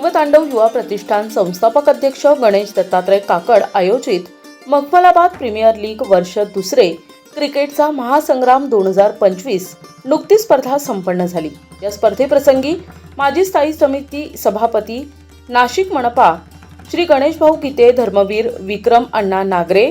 शिवतांडव युवा प्रतिष्ठान संस्थापक अध्यक्ष गणेश दत्तात्रय काकड आयोजित मखमलाबाद प्रीमियर लीग वर्ष दुसरे क्रिकेटचा महासंग्राम दोन हजार पंचवीस नुकतीच स्पर्धा संपन्न झाली. या स्पर्धेप्रसंगी माजी स्थायी समिती सभापती नाशिक मनपा श्री गणेशभाऊ गीते धर्मवीर विक्रम अण्णा नागरे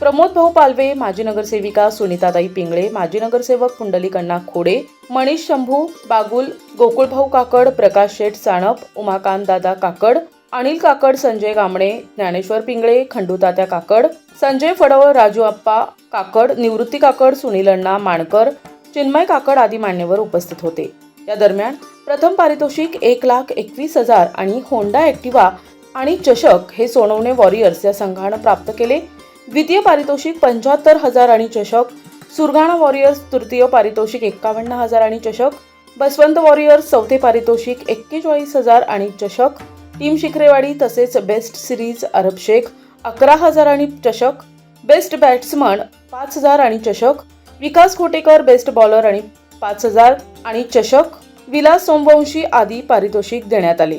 प्रमोद भाऊ पालवे माजी नगरसेविका सुनीताताई पिंगळे माजी नगरसेवक पुंडलिक अण्णा खोडे मनीष शंभू बागुल गोकुळभाऊ काकड प्रकाश शेठ साणप उमाकांत दादा काकड अनिल काकड संजय गामणे ज्ञानेश्वर पिंगळे खंडूतात्या काकड संजय फडवळ राजू आप्पा काकड निवृत्ती काकड सुनील अण्णा माणकर चिन्मय काकड आदी मान्यवर उपस्थित होते. या दरम्यान प्रथम पारितोषिक एक लाख एकवीस हजार आणि होंडा ॲक्टिवा आणि चषक हे सोनवणे वॉरियर्स या संघानं प्राप्त केले. द्वितीय पारितोषिक पंच्याहत्तर हजार आणि चषक सुरगाणा वॉरियर्स तृतीय पारितोषिक एक्कावन्न हजार आणि चषक बसवंत वॉरियर्स चौथे पारितोषिक एक्केचाळीस हजार आणि चषक टीम शिखरेवाडी तसेच बेस्ट सिरीज अरब शेख अकरा हजार आणि चषक बेस्ट बॅट्समन पाच हजार आणि चषक विकास खोटेकर बेस्ट बॉलर आणि पाच हजार आणि चषक विलास सोमवंशी आदी पारितोषिक देण्यात आले.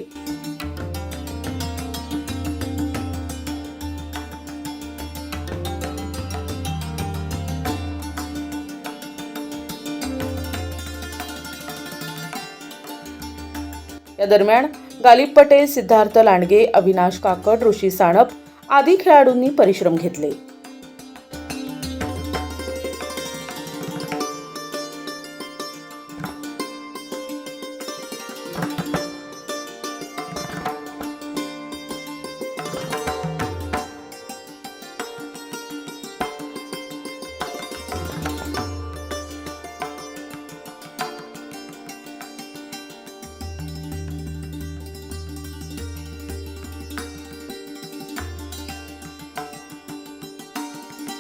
या दरम्यान गालिब पटेल सिद्धार्थ लांडगे अविनाश काकड ऋषी साणप आदी खेळाडूंनी परिश्रम घेतले.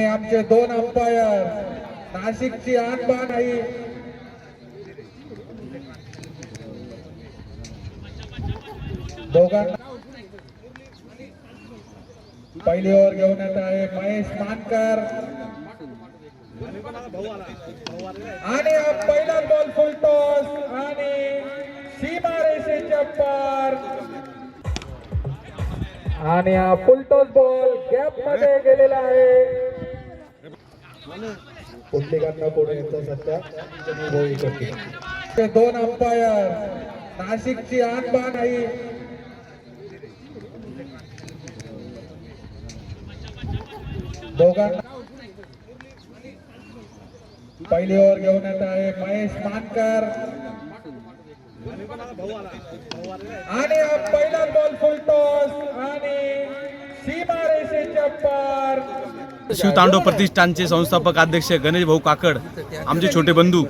आमचे दोन अंपायर. नाशिकची आणबाण आई. दोघांना पहिली ओव्हर घेऊन येत आहे महेश मानकर. आणि हा पहिला बॉल फुलटोस आणि सीमा रेषेच्या पार आणि हा फुलटॉस बॉल गॅपमध्ये गेलेला आहे. पुंडलिकांना पुढे येतं सध्या त्यांनी करते दोन अंपायर. नाशिकची आणबाण आई दोघांना पहिली ओव्हर घेऊन येत आहे महेश मानकर. आणि पहिला बॉल फुलतो टॉस आणि सीमा रेषेच्या पार शिवतांडव प्रतिष्ठानचे संस्थापक अध्यक्ष गणेश भाऊ काकड आमचे छोटे बंधू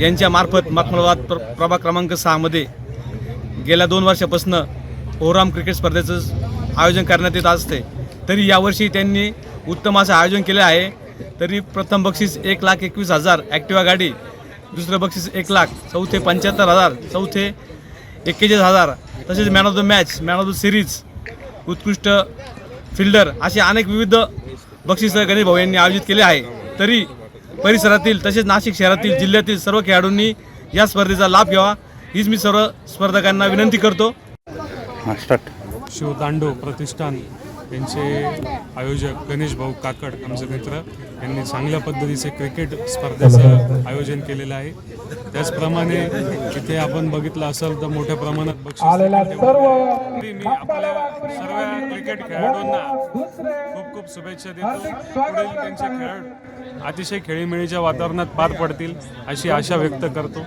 यांच्या मार्फत मखमलाबाद प्र प्रभाग क्रमांक सहामध्ये गेल्या दोन वर्षापासून ओहराम क्रिकेट स्पर्धेचं आयोजन करण्यात येत असते. तरी यावर्षी त्यांनी उत्तम असं आयोजन केले आहे. तरी प्रथम बक्षीस एक लाख एकवीस हजार ॲक्टिवा गाडी दुसरं बक्षीस एक लाख चौथे पंच्याहत्तर हजार चौथे एक्केचाळीस हजार तसेच man of the match man of the series उत्कृष्ट फिल्डर असे अनेक विविध बक्षीस गणेश भाऊ यांनी आयोजित केले आहे. तरी परिसरातील तसेच नाशिक शहरातील जिल्ह्यातील सर्व खेळाडूंनी या स्पर्धेचा लाभ घ्यावा. हीच मी सर्व स्पर्धकांना विनंती करतो. शिवतांडव प्रतिष्ठान. यांचे आयोजक गणेश भाऊ काकड आमचे मित्र यांनी चांगल्या पद्धतीचे क्रिकेट स्पर्धेचं आयोजन केलेलं आहे. त्याचप्रमाणे इथे आपण बघितलं असेल तर मोठ्या प्रमाणात बक्षीस. मी आपल्या सर्व क्रिकेट खेळाडूंना खूप खूप शुभेच्छा देतो. पुढील त्यांचे खेळ अतिशय खेळीमेळीच्या वातावरणात पार पडतील अशी आशा व्यक्त करतो.